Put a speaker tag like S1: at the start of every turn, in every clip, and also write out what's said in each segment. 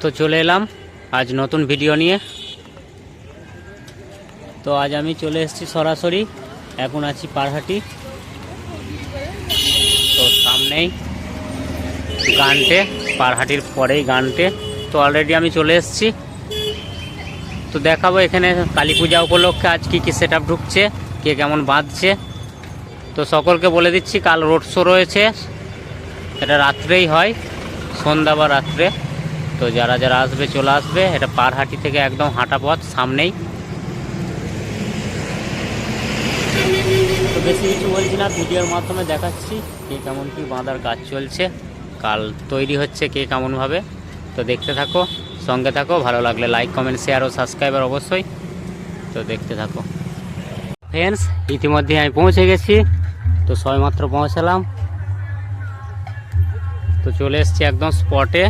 S1: তো চলে এলাম। আজ নতুন ভিডিও নিয়ে। তো আজ আমি চলে এসেছি সরাসরি। এখন আছি পারহাটি তো সামনেই গানটে পারহাটির পরেই গানটে। তো অলরেডি আমি চলে এসেছি। তো দেখাবো এখানে কালী পূজা উপলক্ষে আজ কী কী সেট ঢুকছে, কে কেমন বাঁধছে। তো সকলকে বলে দিচ্ছি, কাল রোড শো রয়েছে। এটা রাত্রেই হয়, সন্ধ্যা বা রাত্রে। তো যারা যারা আসবে, চলে আসবে। এটা পারহাটি থেকে একদম হাঁটা পথ, সামনেই। তো বেশি কিছু বলছি না, ভিডিওর মাধ্যমে দেখাচ্ছি কে কেমন কি বাঁধার কাজ চলছে। কাল তৈরি হচ্ছে কে কেমনভাবে। তো দেখতে থাকো, সঙ্গে থাকো, ভালো লাগলে লাইক কমেন্ট শেয়ার ও সাবস্ক্রাইবার অবশ্যই। তো দেখতে থাকো। ফ্রেন্ডস ইতিমধ্যে আমি পৌঁছে গেছি। তো সবেমাত্র পৌঁছালাম। তো চলে এসছি একদম স্পটে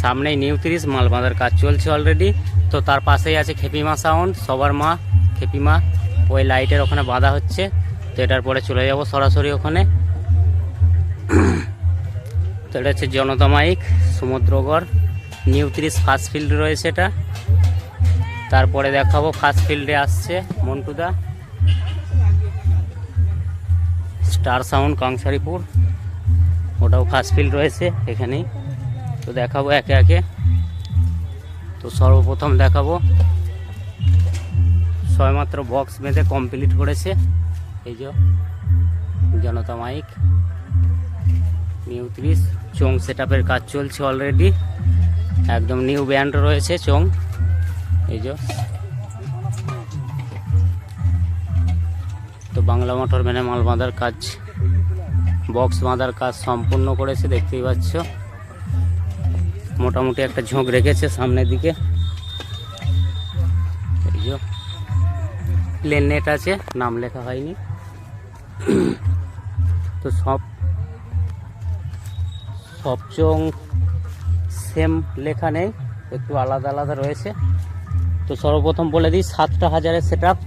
S1: সামনেই নিউ তিরিশ মাল বাঁধার কাজ চলছে অলরেডি তো তার পাশেই আছে খেপিমা সাউন্ড সবার মা, খেপিমা, ওই লাইটের ওখানে বাঁধা হচ্ছে। তো এটার পরে চলে যাব সরাসরি ওখানে। তো এটা হচ্ছে জনতা মাইক, সমুদ্রগড়। নিউ তিরিশ ফার্স্ট ফিল্ড রয়েছে এটা। তারপরে দেখাবো ফার্স্ট ফিল্ডে আসছে মন্টুদা। Star sound কাংসারিপুর। ওটাও ফার্স্ট ফিল্ড রয়েছে এখানেই। তো দেখাবো একে একে। তো সর্বপ্রথম দেখাবো। ছয়মাত্র বক্স বেঁধে কমপ্লিট করেছে। এই যে জনতা মাইক। নিউ ত্রিশ, চোং সেট কাজ চলছে অলরেডি একদম নিউ ব্যান্ড রয়েছে চং। এই যে। তো বাংলা মোটর মেনে মাল বাঁধার কাজ বক্স বাঁধার কাজ সম্পূর্ণ করেছে, দেখতেই পাচ্ছ। মোটামুটি একটা ঝোঁক রেখেছে সামনের দিকে। এই প্লেন নেট আছে, নাম লেখা হয়নি। তো সব সব চোং সেম লেখা নেই, একটু আলাদা আলাদা রয়েছে। তো সর্বপ্রথম বলে দিই, সাতটা হাজারের সেট আপ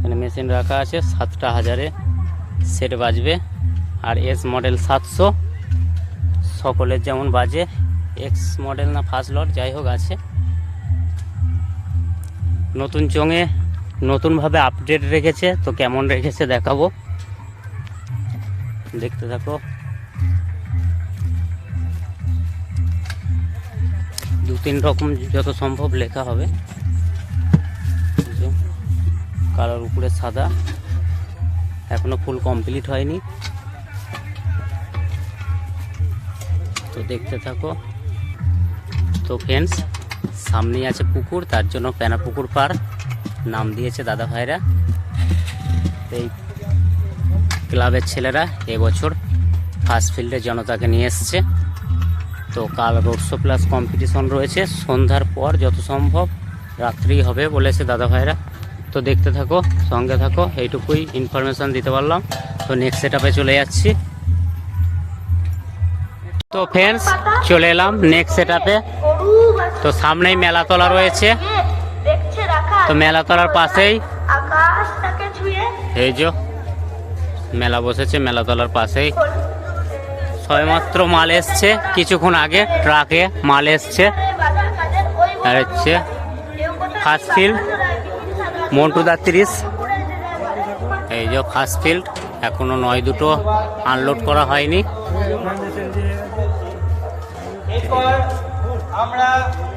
S1: মানে মেশিন রাখা আছে, সাতটা হাজারে সেট বাজবে। আর এস মডেল সাতশো। সকলের যেমন বাজে এক্স মডেল না ফার্স্ট লট যাই হোক আছে। নতুন চোঙে নতুনভাবে আপডেট রেখেছে, তো কেমন রেখেছে দেখাবো। দেখতে থাকো। দু তিন রকম যত সম্ভব লেখা হবে। কালোর উপরে সাদা। এখনও ফুল কমপ্লিট হয়নি। তো দেখতে থাকো। তো ফ্রেন্ডস সামনেই আছে পুকুর, তার জন্য প্যানা পুকুর পার। নাম দিয়েছে দাদা ভাইরা। এই ক্লাবের ছেলেরা এবছর ফার্স্ট ফিল্ডে জনতাকে নিয়ে এসছে। তো কাল রোড শো প্লাস কম্পিটিশন রয়েছে। সন্ধ্যার পর যত সম্ভব রাত্রি হবে বলেছে দাদা ভাইরা। তো দেখতে থাকো, সঙ্গে থাকো, এইটুকুই ইনফরমেশন দিতে পারলাম। তো নেক্সট সেট চলে যাচ্ছি। তো ফ্রেন্ডস চলে এলাম নেক্সট সেট তো সামনেই মেলাতলা রয়েছে। তো মেলাতলার পাশেই এই যে, মেলা বসেছে মেলাতলার পাশেই। সবেমাত্র মাল এসছে, কিছুক্ষণ আগে ট্রাকে মাল এসছে। আর হচ্ছে ফার্স্ট ফিল্ড মন্টুদা তিরিশ। এই যে ফার্স্ট ফিল্ড এখনও নয় দুটো আনলোড করা হয়নি।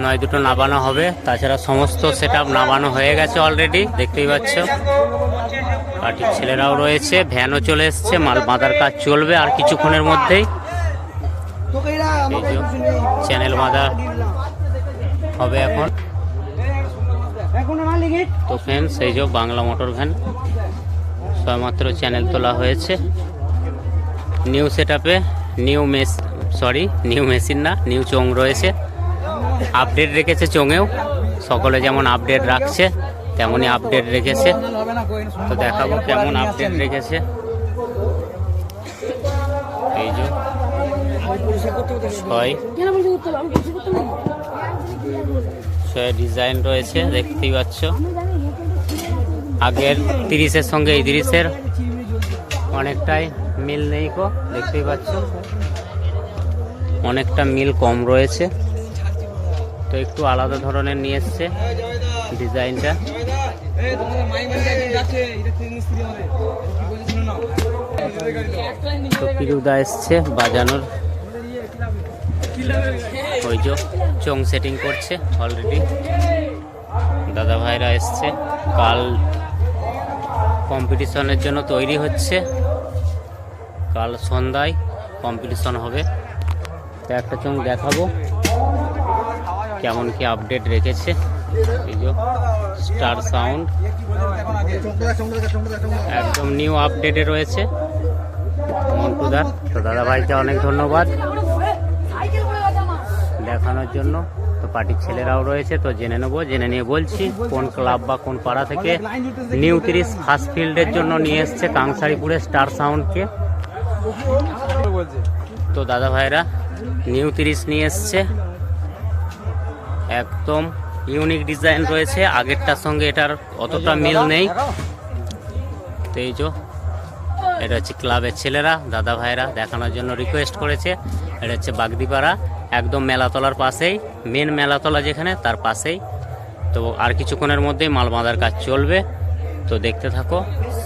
S1: নয় দুটো নামানো হবে, তাছাড়া সমস্ত সেট নামানো হয়ে গেছে অলরেডি দেখতেই পাচ্ছ। পার্টির ছেলেরাও রয়েছে ভ্যানও চলে এসছে, মাল বাঁধার কাজ চলবে আর কিছুক্ষণের মধ্যেই। চ্যানেল বাঁধা হবে এখন। তো ফ্রেন্ডস এই যে বাংলা মোটর ভ্যান সবেমাত্র চ্যানেল তোলা হয়েছে। New set new mess sorry new machine না নিউ চোং রয়েছে। আপডেট রেখেছে চোঙেও। সকলে যেমন আপডেট রাখছে, তেমনই আপডেট রেখেছে। তো দেখাবো কেমন আপডেট রেখেছে। এই যে, ছয়। ছয় ডিজাইন রয়েছে, দেখতেই পাচ্ছ। আগের তিরিশের সঙ্গে এই তিরিশের অনেকটাই মিল নেই কো দেখতেই পাচ্ছ? অনেকটা মিল কম রয়েছে। তো একটু আলাদা ধরনের নিয়ে এসছে ডিজাইনটা। তো পিরুদা এসছে বাজানোর। ওই যে চং সেটিং করছে অলরেডি দাদা ভাইরা এসছে। কাল কম্পিটিশনের জন্য তৈরি হচ্ছে। কাল সন্ধ্যায় কম্পিটিশন হবে। তো একটা চং দেখাবো, কেমন কি আপডেট রেখেছে। স্টার সাউন্ড একদম নিউ আপডেটে রয়েছে। মন্টুদার। তো দাদা ভাইকে অনেক ধন্যবাদ দেখানোর জন্য। তো পার্টির ছেলেরাও রয়েছে, তো জেনে নেব, জেনে নিয়ে বলছি কোন ক্লাব বা কোন পাড়া থেকে নিউ তিরিশ ফার্স্ট ফিল্ডের জন্য নিয়ে এসছে কাংসারিপুরে স্টার সাউন্ডকে তো দাদা ভাইরা নিউ তিরিশ নিয়ে এসছে। একদম ইউনিক ডিজাইন রয়েছে। আগেরটার সঙ্গে এটার অতটা মিল নেই। তো এটা হচ্ছে ক্লাবের ছেলেরা, দাদা ভাইরা দেখানোর জন্য রিকোয়েস্ট করেছে। এটা হচ্ছে বাগদিপাড়া, একদম মেলাতলার পাশেই মেন মেলাতলা যেখানে, তার পাশেই। তো আর কিছুক্ষণের মধ্যেই মাল বাঁধার কাজ চলবে। তো দেখতে থাকো,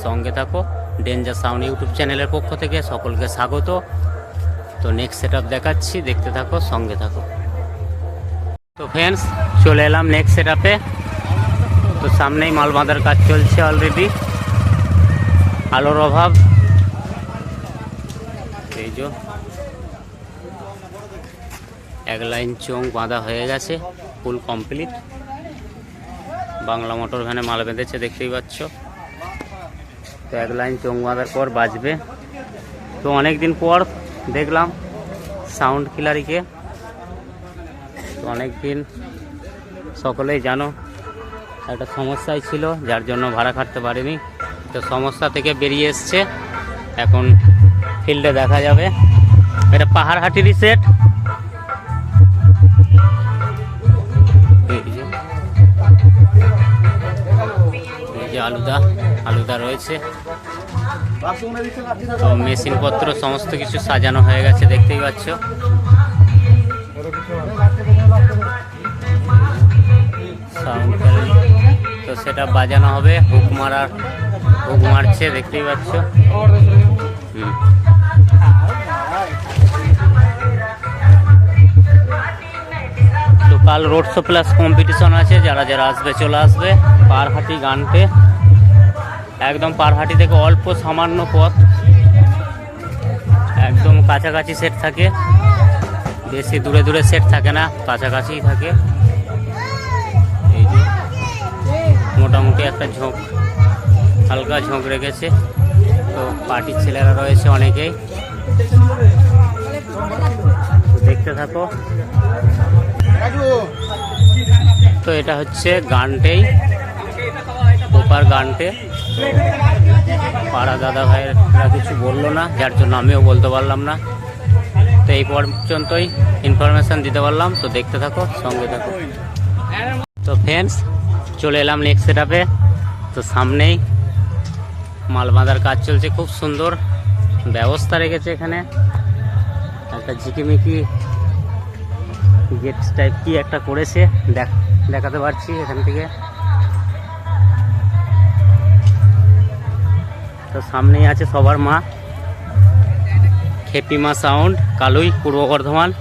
S1: সঙ্গে থাকো। ডেঞ্জার সাউন্ড ইউটিউব চ্যানেলের পক্ষ থেকে সকলকে স্বাগত। তো নেক্সট সেট দেখাচ্ছি, দেখতে থাকো, সঙ্গে থাকো। তো ফ্রেন্ডস চলে এলাম নেক্সট সেট তো সামনেই মাল বাঁধার কাজ চলছে অলরেডি আলোর অভাব। এই যে। এক লাইন চোং বাঁধা হয়ে গেছে ফুল কমপ্লিট বাংলা মোটর ভ্যানে মাল বেঁধেছে, দেখতেই পাচ্ছ। তো এক লাইন চোং বাঁধার পর বাজবে। তো অনেক দিন পর দেখলাম সাউন্ড কিলারিকে তো অনেক দিন সকলেই জানো, একটা সমস্যাই ছিল, যার জন্য ভাড়া খাটতে পারিনি। তো সমস্যা থেকে বেরিয়ে এসছে। এখন ফিল্ডে দেখা যাবে। এটা পাহাড়হাটিরই সেট আলুদা। আলুদা রয়েছে। তো মেশিনপত্র, সমস্ত কিছু সাজানো হয়ে গেছে, দেখতেই পাচ্ছ। তো সেটা বাজানো হবে, হুক মারার, হুক মারছে, দেখতেই পাচ্ছ। হুম। কাল রোড শো প্লাস কম্পিটিশন আছে, যারা যারা আসবে, চলে আসবে, পারহাটি গানতে। একদম পারহাটি থেকে অল্প সামান্য পথ। একদম কাছাকাছি সেট থাকে। বেশি দূরে দূরে সেট থাকে না, কাছাকাছিই থাকে। এই মোটামুটি একটা ঝোঁক, হালকা ঝোঁক রেখেছে। তো পার্টির ছেলেরা রয়েছে অনেকেই। দেখতে থাকো। তো এটা হচ্ছে গানটেই ওপার গানটে। পাড়া দাদা ভাইয়েরা কিছু বলল না, যার জন্য আমিও বলতে পারলাম না। তো এই পর্যন্তই ইনফরমেশান দিতে পারলাম, তো দেখতে থাকো, সঙ্গে থাকো। তো ফ্রেন্ডস চলে এলাম নেক্সট সেটাপে তো সামনেই মাল বাঁধার কাজ চলছে, খুব সুন্দর ব্যবস্থা রেখেছে এখানে। একটা ঝিকিমিকি গেট টাইপ কি একটা করেছে, দেখ দেখাতে পারছি এখান থেকে। সামনেই আছে সবার মা। খেপিমা সাউন্ড কালুই, পূর্ব বর্ধমান।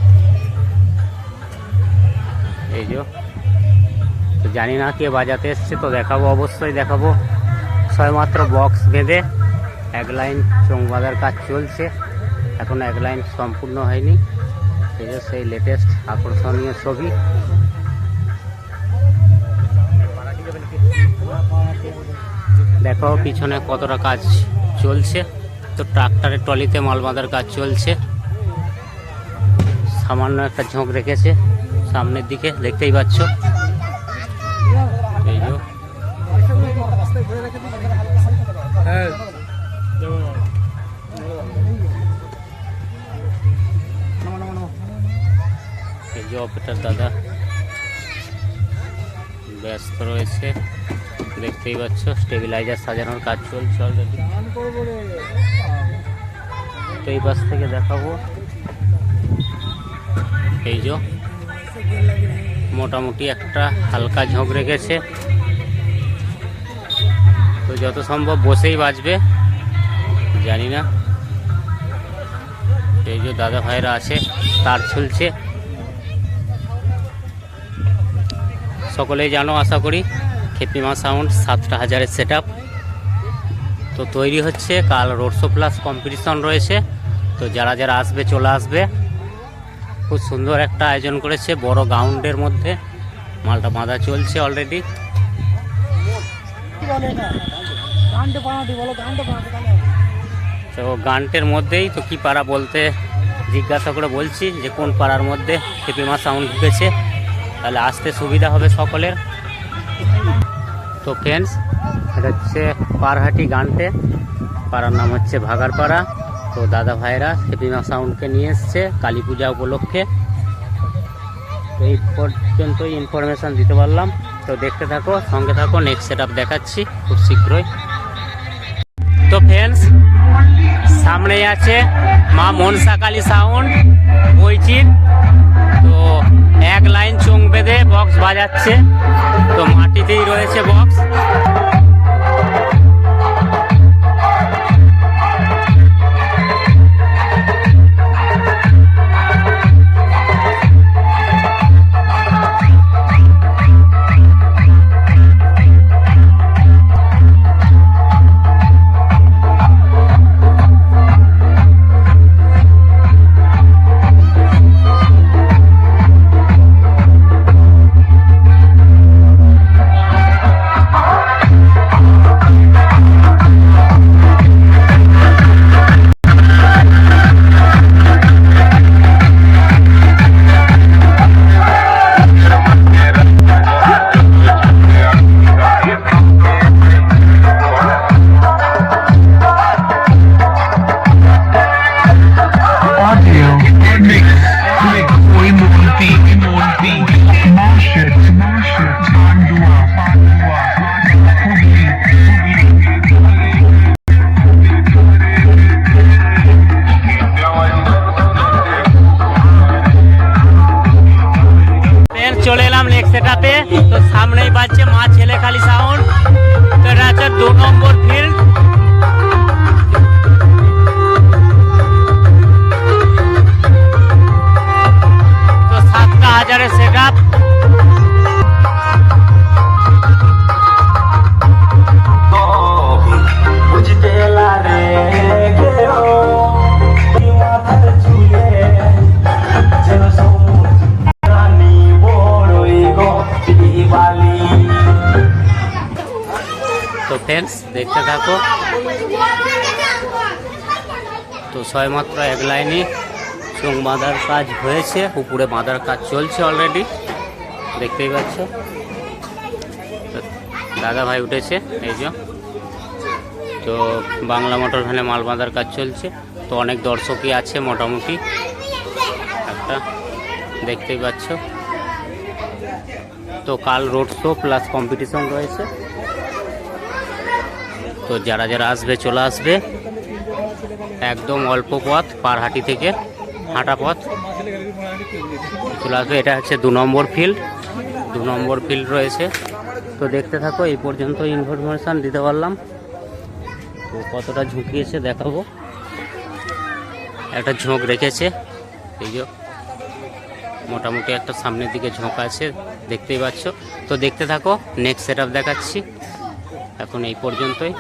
S1: এই যে। তো জানি না কে বাজাতে এসছে, তো দেখাবো, অবশ্যই দেখাবো। ছয়মাত্র বক্স বেঁধে এক লাইন চোং বাঁধার কাজ চলছে। এখন এক লাইন সম্পূর্ণ হয়নি। এই যে সেই লেটেস্ট আকর্ষণীয় ছবি। দেখো, পিছনে কতটা কাজ চলছে। তো ট্রাক্টরের ট্রলিতে মাল বাঁধার কাজ চলছে। সামান্য একটা ঝোঁক রেখেছে সামনের দিকে, দেখতেই পাচ্ছ। এই যে। অপারেটর দাদা, ব্যস্ত রয়েছে। দেখতেই পাচ্ছ স্টেবিলাইজার সাজানোর কাজ চলছে অলরেডি তো এই পাশ থেকে দেখাবো। এই যে, মোটামুটি একটা হালকা ঝোঁক রেখেছে। তো যত সম্ভব বসেই বাজবে, জানি না। এই যে দাদা ভাইরা আছে, তার ঝুলছে সকলেই জানো, আশা করি। খেপিমা সাউন্ড, সাতটা হাজারের সেট তো তৈরি হচ্ছে, কাল রোড শো প্লাস কম্পিটিশন রয়েছে। তো যারা যারা আসবে, চলে আসবে। খুব সুন্দর একটা আয়োজন করেছে, বড় গ্রাউন্ডের মধ্যে। মালটা বাঁধা চলছে অলরেডি তো গানটের মধ্যেই তো কি পাড়া বলতে জিজ্ঞাসা করে বলছি যে কোন পাড়ার মধ্যে খেপিমা সাউন্ড ঢুকেছে। তাহলে আসতে সুবিধা হবে সকলের। তো ফ্রেন্ডস এটা হচ্ছে পারহাটি গানটে পাড়ার নাম হচ্ছে ভাগারপাড়া। তো দাদা ভাইরা খেপিমা সাউন্ডকে নিয়ে এসছে কালী পূজা উপলক্ষে। তো এই পর্যন্তই ইনফরমেশান দিতে পারলাম। তো দেখতে থাকো, সঙ্গে থাকো নেক্সট সেট দেখাচ্ছি খুব শীঘ্রই। তো ফ্রেন্ডস সামনেই আছে মা মনসা কালী সাউন্ড বইচির তো এক লাইন চোং বেঁধে বক্স বাজাচ্ছে। তো মাটিতেই রয়েছে বক্স তো ছয়মাত্র এক লাইনে চোখ বাঁধার কাজ হয়েছে, উপরে বাঁধার কাজ চলছে অলরেডি দেখতেই পাচ্ছ। দাদা ভাই উঠেছে, এই যে। তো বাংলা মোটর ভ্যানে মাল বাঁধার কাজ চলছে। তো অনেক দর্শকই আছে মোটামুটি। একটা দেখতেই পাচ্ছ। তো কাল রোড শো প্লাস কম্পিটিশন রয়েছে। তো যারা যারা আসবে, চলে আসবে। একদম অল্প পথ, পারহাটি থেকে হাঁটা পথ। চলে আসবে, এটা হচ্ছে দু নম্বর ফিল্ড দু নম্বর ফিল্ড রয়েছে। তো দেখতে থাকো, এই পর্যন্ত ইনফরমেশান দিতে পারলাম। তো কতটা ঝুঁকিয়েছে দেখাবো। একটা ঝোঁক রেখেছে, এই যে মোটামুটি একটা সামনের দিকে ঝোঁক আছে, দেখতেই পাচ্ছ। তো দেখতে থাকো নেক্সট সেট দেখাচ্ছি। এখন এই পর্যন্তই।